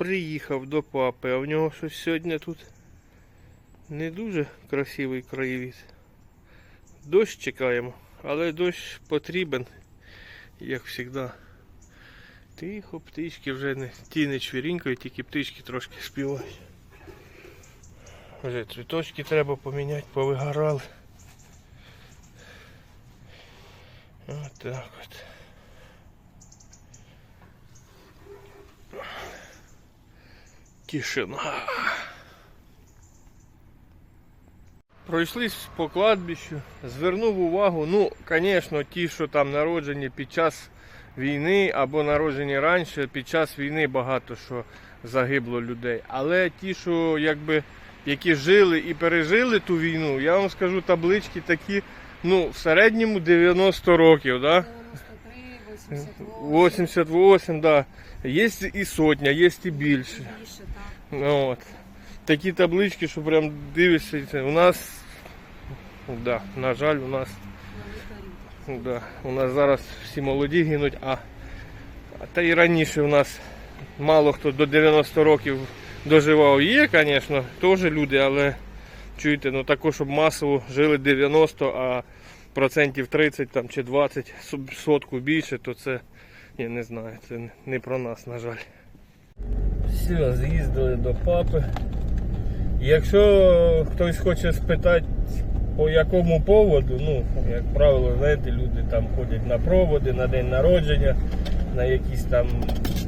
приїхав до папи, а в нього щось сьогодні тут не дуже красивий краєвид. Дощ чекаємо, але дощ потрібен, як завжди. Тихо, птички вже не ті не чвірінькають, тільки птички трошки співають. Вже цвіточки треба поміняти, повигорали. От так от. Тишина. Пройшлись по кладбищу, звернув увагу, ну, звісно, ті, що там народжені під час війни або народжені раніше, під час війни багато що загибло людей. Але ті, що якби які жили і пережили ту війну, я вам скажу, таблички такі, ну, в середньому 90 років, да? 93, 88. 88, да. Є і сотня, є і більше. Більше, от. Такі таблички, що прям дивишся, у нас, да, на жаль, у нас, да, у нас зараз всі молоді гинуть, а, та і раніше у нас мало хто до 90 років доживав. Є, звісно, теж люди, але чуєте, ну також, щоб масово жили 90, а процентів 30 там, чи 20 соб- сотку більше, то це, я не знаю, це не про нас, на жаль. Все, з'їздили до папи. Якщо хтось хоче спитати, по якому поводу, ну, як правило, знаєте, люди там ходять на проводи, на день народження, на якісь там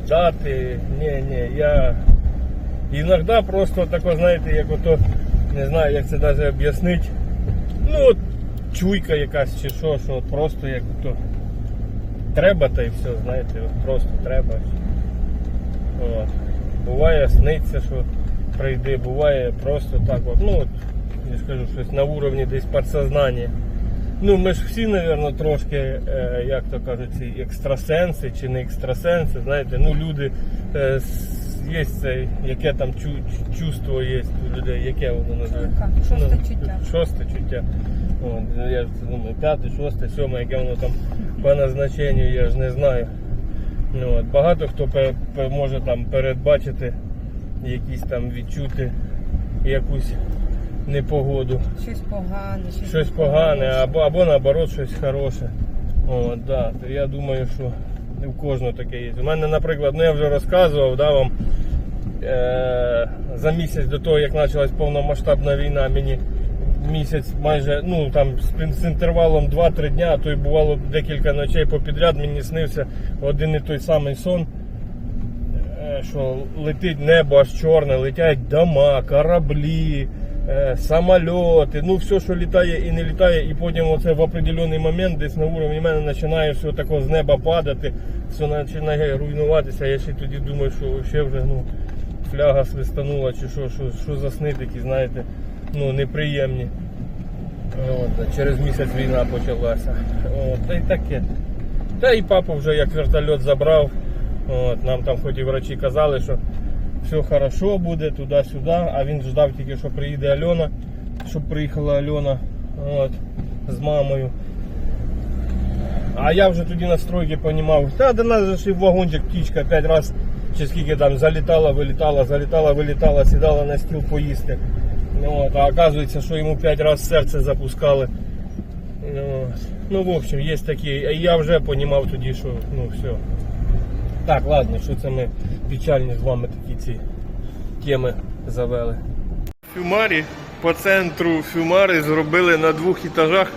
дати. Ні, ні, я іноді просто тако, знаєте, як ото, не знаю, як це навіть об'яснити. Ну, от чуйка якась чи що, що просто як то треба та й все, знаєте, от просто треба. От. Буває сниться, що прийде, буває просто так от, ну от, я ж кажу, щось на уровні десь підсознання. Ну, ми ж всі, мабуть, трошки, е, як то кажуть, ці екстрасенси чи не екстрасенси, знаєте, ну люди е, є це, яке там чу, чувство є у людей, яке воно називається? Шосте Ну, чуття. Шосте чуття. От, я ж думаю, п'яте, шосте, сьоме, яке воно там по назначенню, я ж не знаю. Ну, от, багато хто може там передбачити, якісь там відчути якусь непогоду, Щось погане, щось, щось погане, або, або наоборот щось хороше. От, да. То я думаю, що не в кожного таке є. У мене, наприклад, ну я вже розказував да, вам е- за місяць до того, як почалась повномасштабна війна, мені місяць майже ну там з, інтервалом 2-3 дня, а то й бувало декілька ночей попідряд, мені снився один і той самий сон. е, Що летить небо аж чорне, летять дома, кораблі, е, самольоти, ну все, що літає і не літає, і потім оце в определений момент десь на уровні мене починає все тако з неба падати, все починає руйнуватися. Я ще тоді думаю, що ще вже ну, фляга свистанула, чи що, що, що за сни такі, знаєте, ну неприємні. От, через місяць війна почалася. От, та й таке. Та і папу вже як вертольот забрав. От, нам там хоч і врачі казали, що все хорошо буде туди-сюди, а він ждав тільки, що приїде Альона, щоб приїхала Альона от, з мамою. А я вже тоді на стройці розумів, та до нас же і в вагончик птічка 5 разів чи скільки там залітала, вилітала, залітала, вилітала, сідала на стіл поїсти. Ну, От, а оказується, що йому 5 разів серце запускали. Ну, от. Ну, в общем, є такі. Я вже розумів тоді, що ну все. Так, ладно, що це ми печальні з вами такі ці теми завели. Фюмарі по центру Фюмари зробили на двох етажах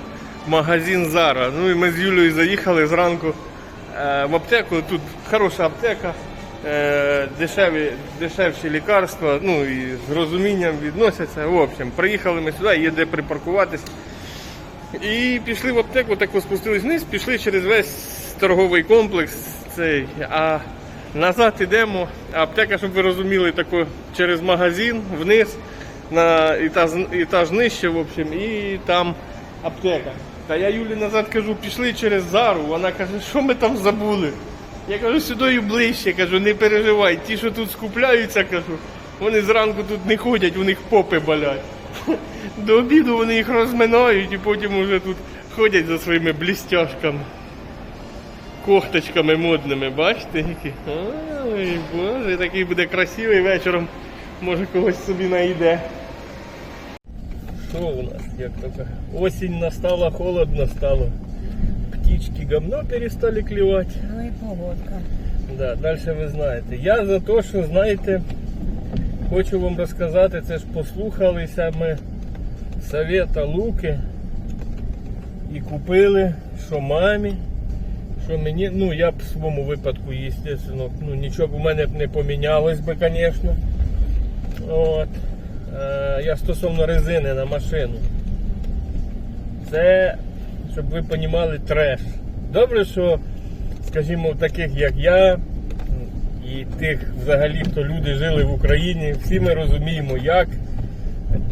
магазин Зара. Ну і ми з Юлею заїхали зранку е, в аптеку. Тут хороша аптека, дешеві, дешевші лікарства, ну і з розумінням відносяться. В общем, приїхали ми сюди, є де припаркуватись. І пішли в аптеку, так спустились вниз, пішли через весь торговий комплекс. Цей, а назад йдемо. А аптека, щоб ви розуміли, тако через магазин вниз, на етаж, етаж нижче, в общем, і там аптека. Та я Юлі назад кажу, пішли через зару. Вона каже, що ми там забули. Я кажу, сюди ближче, кажу, не переживай. Ті, що тут скупляються, кажу, вони зранку тут не ходять, у них попи болять. До обіду вони їх розминають і потім уже тут ходять за своїми блістяшками. Кофточками модними, бачите які? Ой, боже, такий буде красивий вечором. Може когось собі найде. Що у нас? Як така? Осінь настала, холодно стало. Птички говно перестали клевать. Ну і погодка. Да, далі ви знаєте. Я за те, що знаєте, хочу вам розказати, це ж послухалися ми совета Луки і купили, що мамі, що мені, ну я б в своєму випадку, звісно, ну нічого у мене б не помінялось би, звісно. От. Е, я стосовно резини на машину. Це, щоб ви розуміли, треш. Добре, що скажімо, таких як я і тих взагалі, хто люди жили в Україні, всі ми розуміємо, як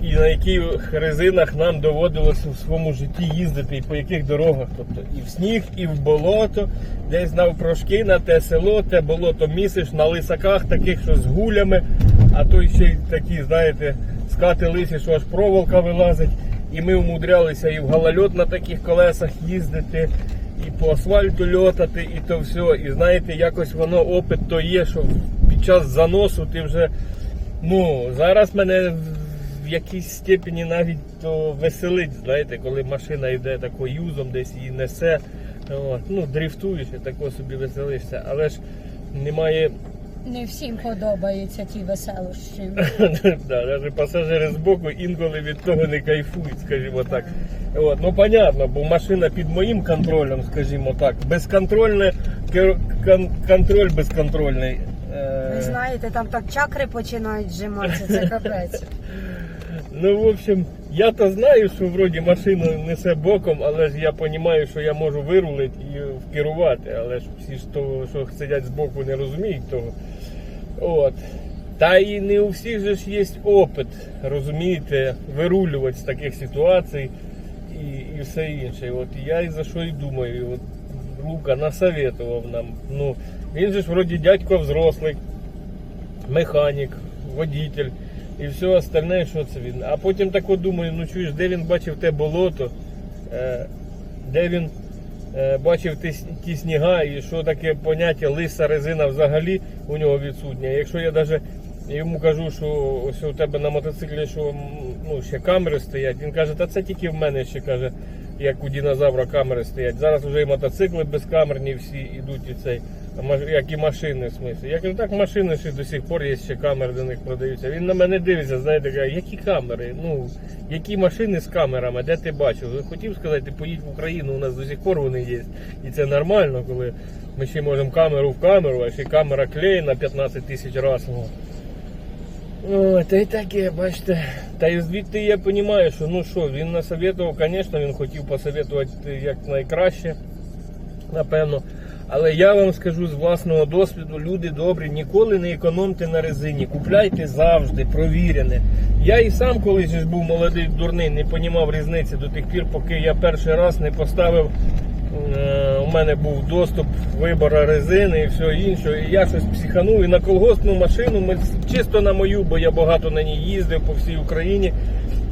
і на яких резинах нам доводилося в своєму житті їздити, і по яких дорогах. Тобто і в сніг, і в болото, десь на прошки, на те село, те болото місиш, на лисаках таких, що з гулями, а то ще й такі, знаєте, скати лисі, що аж проволока вилазить. І ми умудрялися і в галальот на таких колесах їздити, і по асфальту льотати, і то все. І знаєте, якось воно опит то є, що під час заносу ти вже. Ну, зараз мене в якійсь степені навіть то веселить, знаєте, коли машина йде тако юзом, десь її несе. От, ну, дрифтуєш і тако собі веселишся, але ж немає Не всім подобаються ті веселощі. да, навіть пасажири з боку інколи від того не кайфують, скажімо так. От, ну понятно, бо машина під моїм контролем, скажімо так, безконтрольне, кер- кон- контроль безконтрольний. Е, Ви знаєте, там так чакри починають зжиматися, це капець. Ну, в общем, я то знаю, що вроді машину несе боком, але ж я розумію, що я можу вирулити і вкерувати, але ж всі ж того, що сидять збоку, не розуміють того. От. Та і не у всіх же ж є опит, розумієте, вирулювати з таких ситуацій і, і все інше. От я і за що і думаю. От Лука насоветував нам. Ну, він же ж вроді дядько взрослий, механік, водитель і все остальне, що це він. А потім так от думаю, ну чуєш, де він бачив те болото, е, де він е, бачив ті, ті сніга і що таке поняття лиса резина взагалі у нього відсутня. Якщо я навіть йому кажу, що ось у тебе на мотоциклі що ну, ще камери стоять, він каже, та це тільки в мене ще каже, як у динозавра камери стоять. Зараз вже і мотоцикли безкамерні всі йдуть і цей. Як і машини в смислі. Я кажу, так машини ще до сих пор є ще камери до них продаються. Він на мене дивиться, знаєте, каже, які камери? Ну, які машини з камерами, де ти бачив? Хотів сказати, поїдь в Україну, у нас до сих пор вони є. І це нормально, коли ми ще можемо камеру в камеру, а ще камера клеєна 15 тисяч разів. О, та й таке, бачите. Та й звідти я розумію, що ну що, він насоветував, звісно, він хотів посоветувати як найкраще, напевно. Але я вам скажу з власного досвіду, люди добрі, ніколи не економте на резині. Купляйте завжди, провірене. Я і сам колись був молодий дурний, не розумів різниці до тих пір, поки я перший раз не поставив. е, У мене був доступ вибору резини і все інше. І я щось психанув. І на колгоспну машину ми чисто на мою, бо я багато на ній їздив по всій Україні.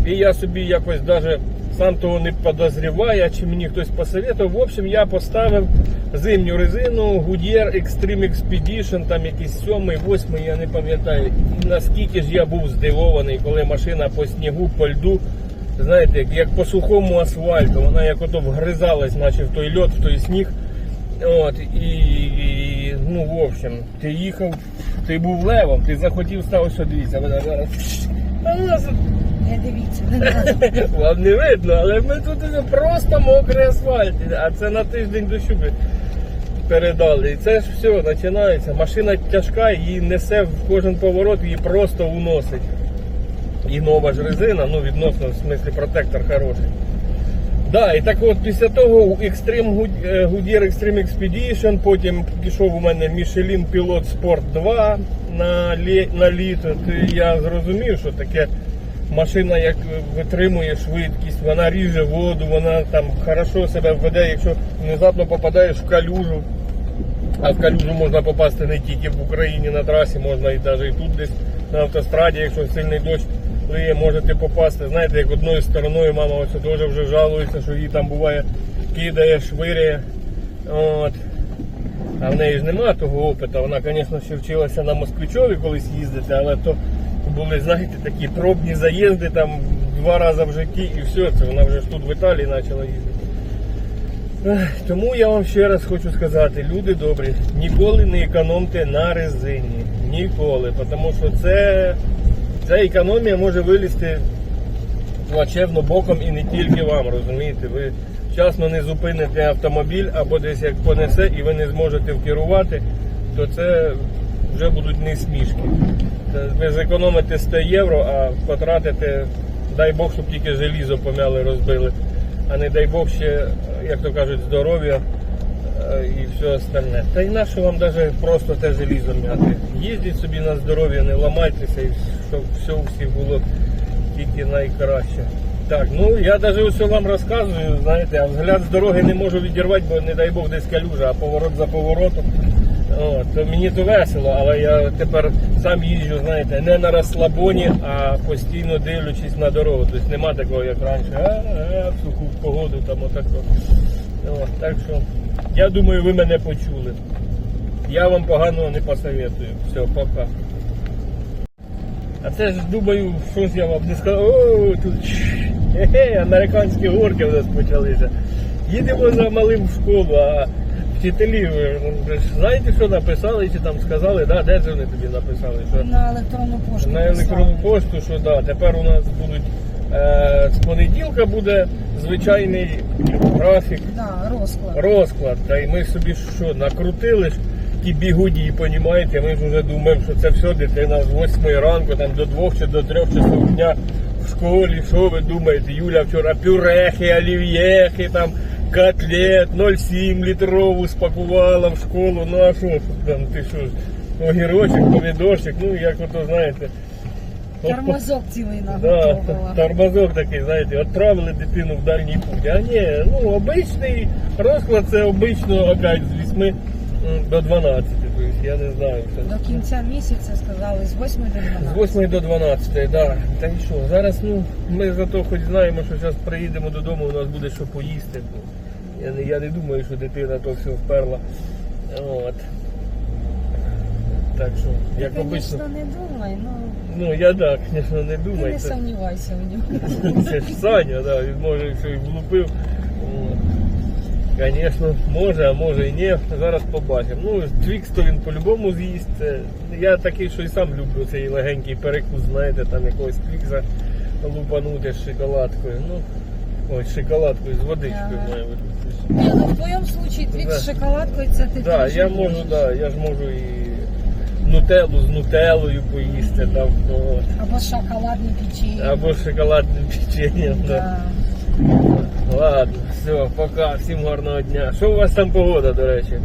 І я собі якось даже сам того не подозріваю, чи мені хтось посоветував. В общем, я поставив зимню резину Goodyear Extreme Expedition, там якийсь сьомий, восьмий, я не пам'ятаю. І наскільки ж я був здивований, коли машина по снігу, по льду, знаєте, як, по сухому асфальту, вона як ото вгризалась, наче в той льод, в той сніг. От, і, і, ну, в общем, ти їхав, ти був левом, ти захотів став, що дивіться, вона зараз. Не дивіться, не надо. вам не видно, але ми тут просто мокрий асфальт, а це на тиждень дощу би передали. І це ж все починається. Машина тяжка, її несе в кожен поворот, її просто уносить. І нова ж резина, ну відносно, в смислі протектор хороший. Да, і так от після того Extreme Good- е, Goodyear Extreme Expedition, потім пішов у мене Michelin Pilot Sport 2 на, лі, на літо. То я зрозумів, що таке машина як витримує швидкість, вона ріже воду, вона там хорошо себе веде, якщо внезапно попадаєш в калюжу. А в калюжу можна попасти не тільки в Україні на трасі, можна і навіть і тут десь на автостраді, якщо сильний дощ лиє, можете попасти. Знаєте, як одною стороною мама ось теж вже жалується, що її там буває кидає, швиряє. От. А в неї ж нема того опиту. Вона, звісно, ще вчилася на москвичові колись їздити, але то були, знаєте, такі пробні заїзди там два рази в житті і все. Це вона вже ж тут в Італії почала їздити. Тому я вам ще раз хочу сказати, люди добрі, ніколи не економте на резині. Ніколи. Тому що це, ця економія може вилізти плачевно боком і не тільки вам, розумієте? Ви вчасно не зупините автомобіль або десь як понесе і ви не зможете вкерувати, то це вже будуть не смішки. Ви зекономите 100 євро, а потратите, дай Бог, щоб тільки желізо помяли, розбили. А не дай Бог ще, як то кажуть, здоров'я е, і все остальне. Та й нащо вам навіть просто те желізо м'яти? Їздіть собі на здоров'я, не ламайтеся, і щоб все у всіх було тільки найкраще. Так, ну я навіть усе вам розказую, знаєте, а взгляд з дороги не можу відірвати, бо не дай Бог десь калюжа, а поворот за поворотом. О, то мені то весело, але я тепер сам їжджу, знаєте, не на розслабоні, а постійно дивлячись на дорогу. Тобто нема такого, як раніше, а, а, в суху погоду там отако. О, так що я думаю, ви мене почули. Я вам поганого не посоветую. Все, пока. А це ж думаю, щось я вам не сказав. О, тут хе-хе, американські горки у нас почалися. Їдемо за малим в школу, а вчителі, ви ви ж знаєте, що написали, чи там сказали, да, де ж вони тобі написали? Що На електронну пошту. на електронну пошту, що да, тепер у нас будуть е, з понеділка буде звичайний графік Да, розклад. розклад. Та й ми собі що, накрутили ж ті бігуді, понімаєте, ми ж вже думаємо, що це все дитина з 8 ранку, там до 2 чи до 3 часов дня в школі. Що ви думаєте? Юля вчора пюрехи, олів'єхи, там котлет 0,7 літрову спакувала в школу. Ну а що там, ти що огірочок, помідорчик, ну як ото знаєте. Тормозок цілий Да, тормозок такий, знаєте, відправили дитину в дальній путь. А ні, ну обичний розклад це обично опять з 8 до 12. Я не знаю. Що. До кінця місяця сказали з 8 до 12. З 8 до 12, да. Та й що, зараз ну, ми зато хоч знаємо, що зараз приїдемо додому, у нас буде що поїсти. Я не, я не думаю, що дитина то все вперла. От. Так що, як Ти, обично. звісно, не думай, ну Ну я так, звісно, не ти думаю. не це- сумнівайся в ньому. Це ж Саня, да, він може все і влупив. Звісно, може, а може і ні. Зараз побачимо. Ну, твікс то він по-любому з'їсть. Я такий, що і сам люблю цей легенький перекус, знаєте, там якогось твікса лупанути з шоколадкою. Ну, ой, з шоколадкою, з водичкою Ага. має бути. Ні, ну в твоєму случаї твік з шоколадкою це ти теж я можеш. можу, да, я ж можу і нутеллу з нутеллою поїсти там, от. Або шоколадне печенье. або з шоколадним печеньем. Да. Да. Ладно, все, пока, всім гарного дня. Що у вас там погода, до речі?